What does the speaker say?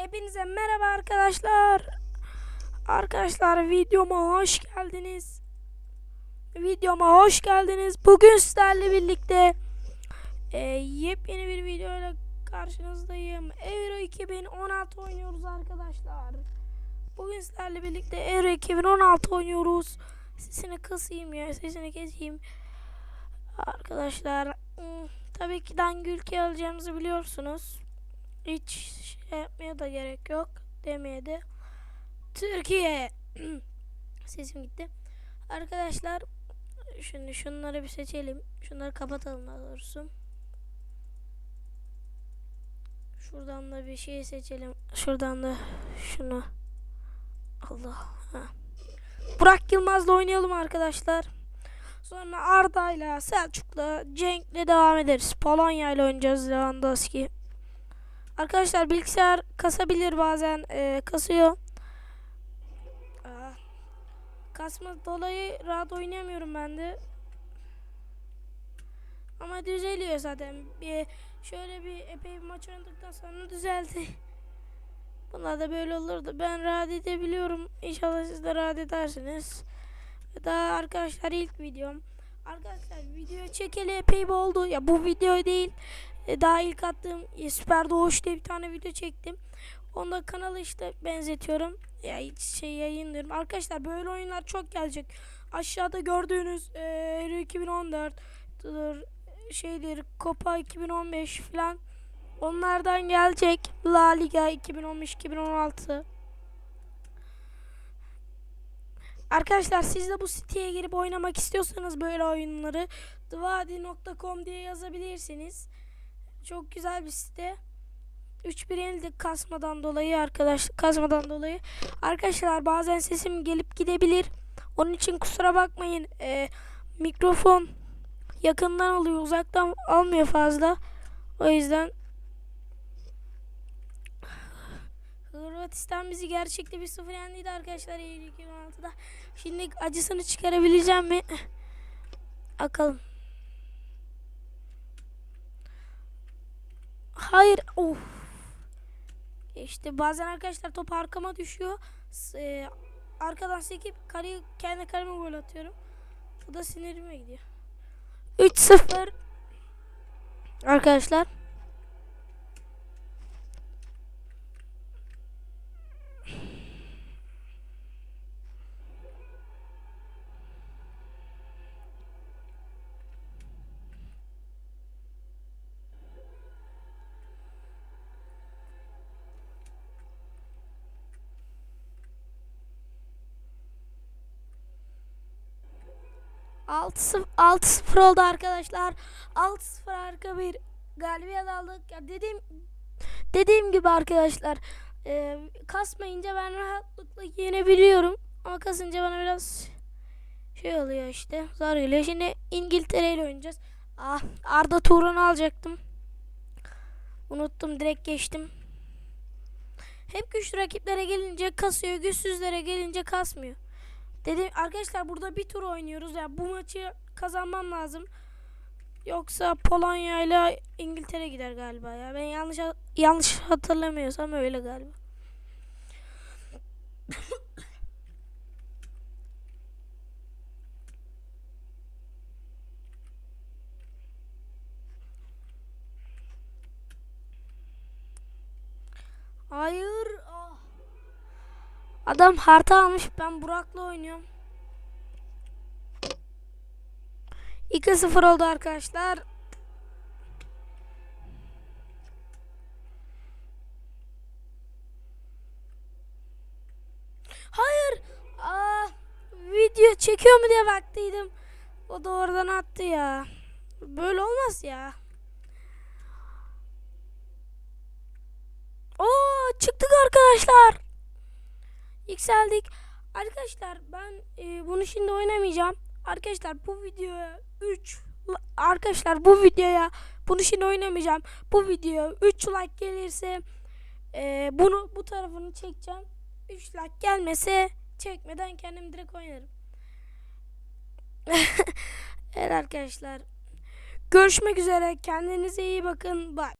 Hepinize merhaba arkadaşlar. Arkadaşlar videoma hoş geldiniz. Videoma hoş geldiniz. Bugün sizlerle birlikte e, yepyeni bir videoyla karşınızdayım. Euro 2016 oynuyoruz arkadaşlar. Bugün sizlerle birlikte Euro 2016 oynuyoruz. Sesini kısayım ya, sesini keseyim. Arkadaşlar, hmm, tabii ki hangi ülke alacağımızı biliyorsunuz. Hiç şey yapmaya da gerek yok demeye de. Türkiye. Sesim gitti. Arkadaşlar şimdi şunları bir seçelim. Şunları kapatalım daha doğrusu. Şuradan da bir şey seçelim. Şuradan da şunu. Allah. Ha. Burak Yılmaz'la oynayalım arkadaşlar. Sonra Arda'yla, Selçuk'la, Cenk'le devam ederiz. Polonya'yla oynayacağız Lewandowski. Arkadaşlar bilgisayar kasabilir bazen e, kasıyor. Kasma dolayı rahat oynayamıyorum ben de. Ama düzeliyor zaten. Bir şöyle bir epey bir maç oynadıktan sonra düzeldi. Bunlar da böyle olurdu. Ben rahat edebiliyorum. İnşallah siz de rahat edersiniz. Daha arkadaşlar ilk videom. Arkadaşlar video çekeli epey bir oldu. Ya bu video değil. E, Daha ilk attığım e, Süper Doğuş diye bir tane video çektim. Onda kanalı işte benzetiyorum. Ya hiç şey yayınlıyorum. Arkadaşlar böyle oyunlar çok gelecek. Aşağıda gördüğünüz e, Euro 2014 dur, şeydir Copa 2015 falan onlardan gelecek. La Liga 2015-2016 Arkadaşlar siz de bu siteye girip oynamak istiyorsanız böyle oyunları thevadi.com diye yazabilirsiniz. Çok güzel bir site. 3-1 yenildik kasmadan dolayı arkadaş kasmadan dolayı. Arkadaşlar bazen sesim gelip gidebilir. Onun için kusura bakmayın. Ee, mikrofon yakından alıyor, uzaktan almıyor fazla. O yüzden Hırvatistan bizi gerçekte bir sıfır yendiydi arkadaşlar Eylül 2016'da. Şimdi acısını çıkarabileceğim mi? Bakalım. Hayır. Of. İşte bazen arkadaşlar top arkama düşüyor. S- e, arkadan sekip kaleyi kendi kaleme gol atıyorum. Bu da sinirime gidiyor. 3-0 Arkadaşlar. 6-0 oldu arkadaşlar. 6-0 harika bir galibiyet aldık. Ya dediğim dediğim gibi arkadaşlar e, kasmayınca ben rahatlıkla yenebiliyorum. Ama kasınca bana biraz şey oluyor işte. Zor geliyor. Şimdi İngiltere ile oynayacağız. Ah, Arda Turan'ı alacaktım. Unuttum direkt geçtim. Hep güçlü rakiplere gelince kasıyor. Güçsüzlere gelince kasmıyor. Dedim arkadaşlar burada bir tur oynuyoruz ya bu maçı kazanmam lazım. Yoksa Polonya ile İngiltere gider galiba ya. Ben yanlış yanlış hatırlamıyorsam öyle galiba. Hayır. Adam harta almış. Ben Burak'la oynuyorum. 2-0 oldu arkadaşlar. Hayır. Aa, video çekiyor mu diye baktıydım. O da oradan attı ya. Böyle olmaz ya. Oo çıktık arkadaşlar. Yükseldik. Arkadaşlar ben e, bunu şimdi oynamayacağım. Arkadaşlar bu videoya 3 arkadaşlar bu videoya bunu şimdi oynamayacağım. Bu videoya 3 like gelirse e, bunu bu tarafını çekeceğim. 3 like gelmese çekmeden kendim direkt oynarım. evet arkadaşlar. Görüşmek üzere. Kendinize iyi bakın. Bye.